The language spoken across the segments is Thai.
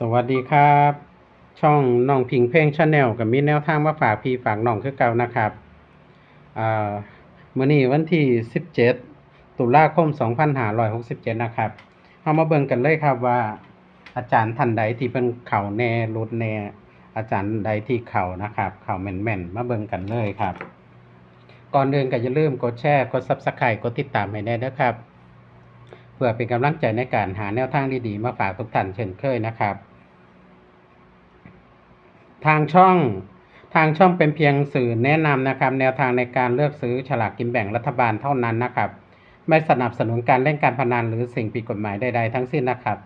สวัสดีครับ ช่องน้องพิงเพ่งชาแนลกับมีแนวทางมาฝากพี่ฝากน้องคือเก่านะครับอ่ามื้อนี้วันที่ 17 ตุลาคม 2567 นะครับเฮามาเบิ่งกันเลยครับว่า อาจารย์ท่านใดที่เป็นเข่าแน่รุดแน่อาจารย์ใดที่เข่านะครับ เข่าแม่นๆมาเบิ่งกันเลยครับ ก่อนอื่นก็อย่าลืมกดแชร์กด Subscribe กดติดตามให้แน่นะครับ พื่อเป็นกำลังใจในการหาแนวทางดีๆมาฝากทุกท่านเช่นเคยนะครับ ทางช่องทางช่องเป็นเพียงสื่อแนะนำนะครับ แนวทางในการเลือกซื้อฉลากกินแบ่งรัฐบาลเท่านั้นนะครับ ไม่สนับสนุนการเล่นการพนันหรือสิ่งผิดกฎหมายใดๆทั้งสิ้นนะครับ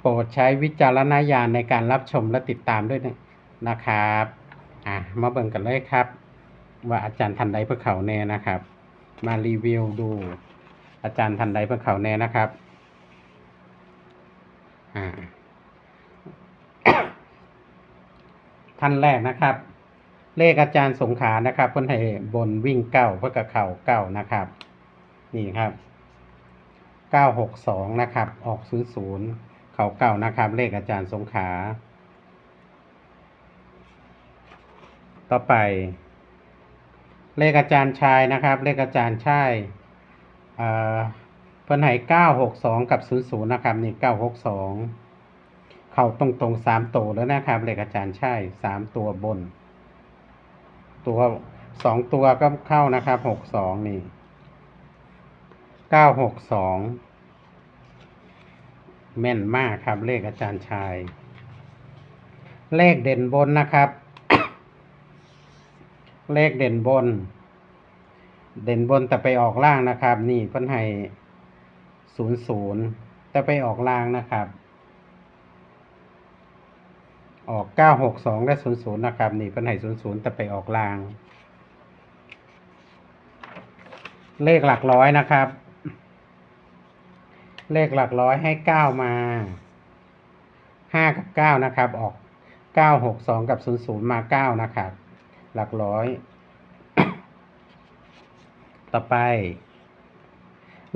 โปรดใช้วิจารณญาณในการรับชมและติดตามด้วยนะครับอะมาเบิ่งกันเลยครับ ว่าอาจารย์ทันใดเพื่อเขาแน่นะครับ มารีวิวดู อาจารย์ทันใดเพื่อเขาแน่นะครับ ท่านแรกนะครับ เลขอาจารย์สงขานะครับเพิ่นให้บนวิ่งเก้าเพื่อกับเข่าเก้านะครับ นี่ครับเก้าหกสองนะครับ ออกศูนย์ศูนย์เข่าเก้านะครับ เลขอาจารย์สงขา ต่อไป เลขอาจารย์ชายนะครับ เลขอาจารย์ชาย เอ่อเพิ่นให้เก้าหกสองกับศูนย์ศูนย์นะครับนี่เก้าหกสองเข้าตรงตรงสามตัวแล้วนะครับเลขอาจารย์ใช่สามตัวบน ตัวสองตัวก็เข้านะครับหกสองนี่เก้าหกสองแม่นมากครับเลขอาจารย์ชาย เลขเด่นบนนะครับ เลขเด่นบน เด่นบนแต่ไปออกล่างนะครับ นี่เพิ่นให้ศูนย์ศูนย์แต่ไปออกล่างนะครับ ออก962และ00นย์ศูนย์นะครับ นี่เพิ่นให้00แต่ไปออกล่าง เลขหลักร้อยนะครับ เลขหลักร้อยให้9มา5กับ9นะครับ ออก962กับ00มา9นะครับ หลักร้อย ต่อไป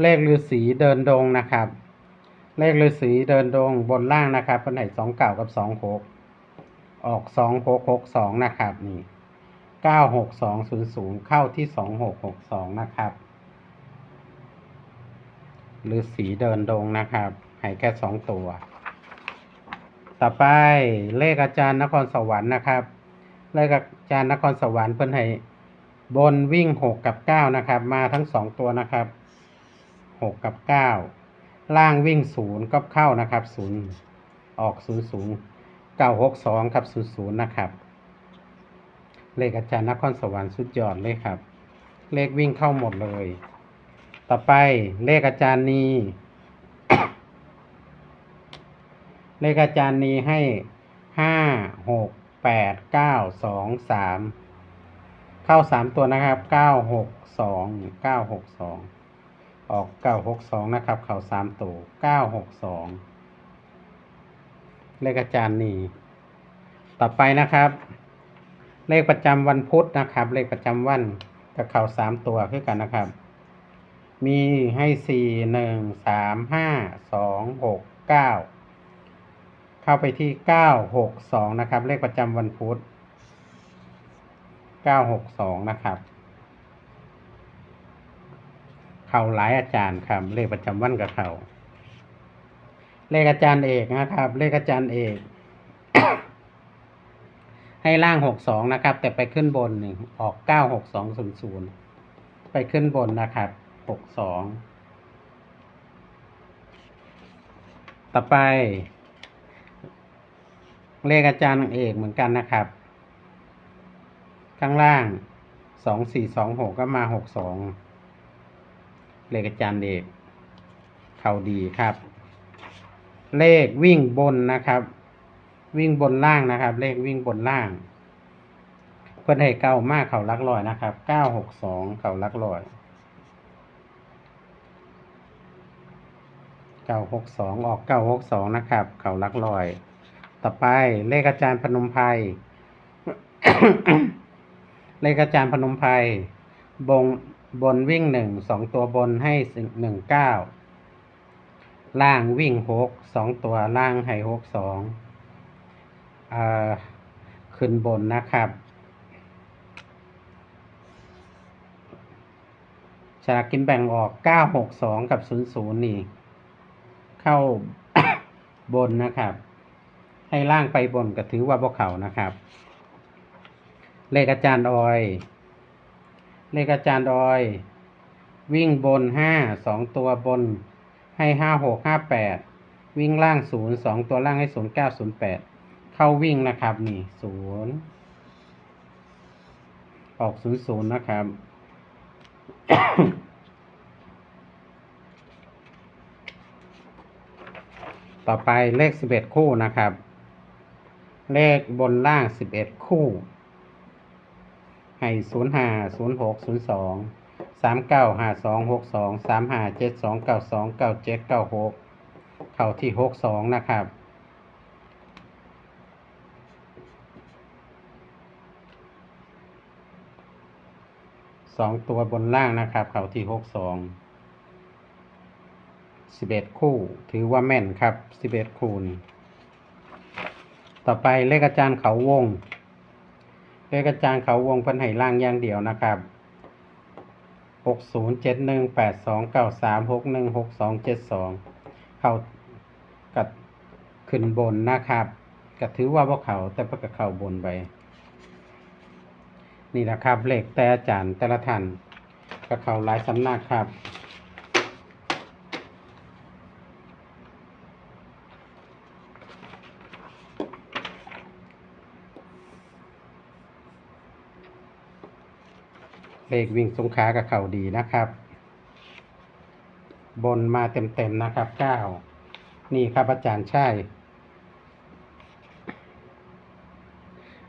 เลขฤาษีเดินดงนะครับ เลขฤาษีเดินดงบนล่างนะครับเพิ่นให้2เก่ากับ2 6ออกสองหกหกสองนะครับนี่เก้าหกสองศูนย์ศูนย์เข้าที่สองหกหกสองนะครับหรือสีเดินดงนะครับให้แค่สองตัว ต่อไปเลขอาจารย์นครสวรรค์นะครับ เลขอาจารย์นครสวรรค์เพิ่นให้ บนวิ่งหกกับเก้านะครับ มาทั้งสองตัวนะครับหกกับเก้าล่างวิ่งศูนย์ก็เข้านะครับศูนย์ออกศูนย์ศูนย์เก้าหกสองกับศูนย์ศูนย์นะครับเลขอาจารย์นครสวรรค์สุดยอดเลยครับ เลขวิ่งเข้าหมดเลย ต่อไปเลขอาจารย์นีเลขอาจารย์นีให้ห้าหกแปดเก้าสองสาม เข้าสามตัวนะครับเก้าหกสองเก้าหกสองออกเก้าหกสองนะครับ เข้าสามตัวเก้าหกสองเลขอาจารย์นี่ ต่อไปนะครับ เลขประจำวันพุธนะครับ เลขประจำวันกับเข่าสามตัวคือกันนะครับ มีให้สี่หนึ่งสามห้าสองหกเก้าเข้าไปที่เก้าหกสองนะครับ เลขประจำวันพุธ เก้าหกสองนะครับ เข่าหลายอาจารย์ครับ เลขประจำวันกับเข่าเลขอาจารย์เอกนะครับ เลขอาจารย์เอก ให้ล่างหกสองนะครับ แต่ไปขึ้นบนหนึ่งออกเก้าหกสองศูนย์ศูนย์ไปขึ้นบนนะครับหกสองต่อไปเลขอาจารย์เอกเหมือนกันนะครับ ข้างล่างสองสี่สองหกก็มาหกสองเลขอาจารย์เอกเขาดีครับ เลขวิ่งบนนะครับ วิ่งบนล่างนะครับ เลขวิ่งบนล่าง เพื่อนให้เก้ามากเขาลักลอยนะครับเก้าหกสองเขาลักลอยเก้าหกสองออกเก้าหกสองนะครับ เขาลักลอย ต่อไปเลขอาจารย์พนมไพร เลขอาจารย์พนมไพรบงบนวิ่งหนึ่งสองตัวบนให้หนึ่งเก้าล่างวิ่งหกสองตัวล่างให้หกสองอขึ้นบนนะครับฉลากกินแบ่งออก962กับ00นี่ เข้าบนนะครับ ให้ล่างไปบนก็ถือว่าพวกเขานะครับ เลขอาจารย์ออย เลขอาจารย์ออย วิ่งบนห้าสองตัวบน ให้ห้าหกห้าแปดวิ่งล่างศูนย์สองตัวล่างให้ศูนย์เก้าศูนย์แปดเข้าวิ่งนะครับนี่ศูนย์ออกศูนย์ศูนย์นะครับต่อไปเลขสิบเอ็ดคู่นะครับ เลขบนล่างสิบเอ็ดคู่ ให้ศูนย์ห้าศูนย์หกศูนย์สองสามเก้าห้าสองหกสองสามห้าเจ็ดสองเก้าสองเก้าเจ็ดเก้าหกเข่าที่หกสองนะครับสองตัวบนล่างนะครับ เข่าที่หกสองสิบเอ็ดคู่ ถือว่าแม่นครับสิบเอ็ดคู่นี่ต่อไปเลขอาจารย์เขาวง เลขอาจารย์เขาวงเป็นไห้ล่างอย่างเดียวนะครับหกศูนย์เจ็ดหนึ่งแปดสองเก้าสามหกหนึ่งหกสองเจ็ดสองเขากัดขึ้นบนนะครับก็ถือว่าพวกเขาแต่พวกเขาบนไปนี่แหละครับเลขแต่อาจารย์แต่ละท่านก็เขาหลายสำนักครับ เลขวิ่งสงขากับเข่าดีนะครับ บนมาเต็มๆนะครับเก้านี่ครับอาจารย์ชาย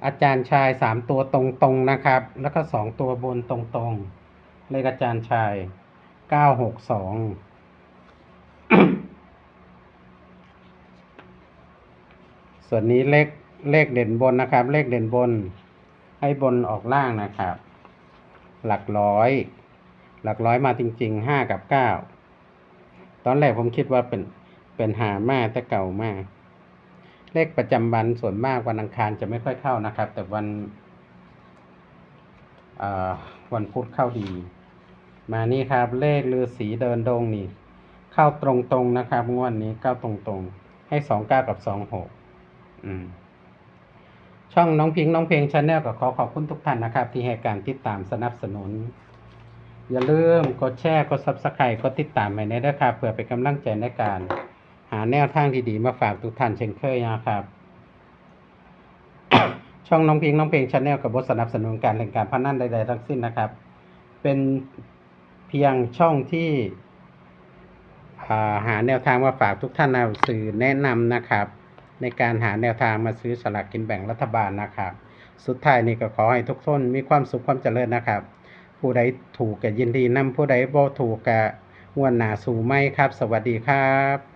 อาจารย์ชายสามตัวตรงๆนะครับ แล้วก็สองตัวบนตรงๆ เลขอาจารย์ชายเก้าหกสองส่วนนี้เลขเลขเด่นบนนะครับ เลขเด่นบนให้บนออกล่างนะครับ หลักร้อย หลักร้อยมาจริงๆห้ากับเก้าตอนแรกผมคิดว่าเป็นเป็นหามาแต่เก่ามากเลขประจำวันส่วนมากวันอังคารจะไม่ค่อยเข้านะครับ แต่วันวันพุธเข้าดี มานี่ครับ เลขลือสีเดินดงนี่ เข้าตรงๆนะครับงวดนี้เข้าตรงๆ ให้สองเก้ากับสองหกอืม ช่องน้องพิงค์น้องเพลงชาแนลก็ขอขอบคุณทุกท่านนะครับ ที่ให้การติดตามสนับสนุน อย่าลืมกดแชร์กด subscribe กดติดตามไปในด้วยครับเพื่อเป็นกำลังใจในการ หาแนวทางที่ดีมาฝากทุกท่านเช่นเคยนะครับ ช่องน้องพิงค์น้องเพลงชาแนลกับบทสนับสนุนการเล่นการพนันใดๆทั้งสิ้นนะครับ เป็นเพียงช่องที่าหาแนวทางมาฝากทุกท่านเอาสื่อแนะนำนะครับ ในการหาแนวทางมาซื้อสลากกินแบ่งรัฐบาลนะครับ สุดท้ายนี่ก็ขอให้ทุกท่านมีความสุขความเจริญนะครับ ผู้ใดถูกก็ยินดีนำผู้ใดบ่ถูกก็งวนหนาสู่ไม่ครับ สวัสดีครับ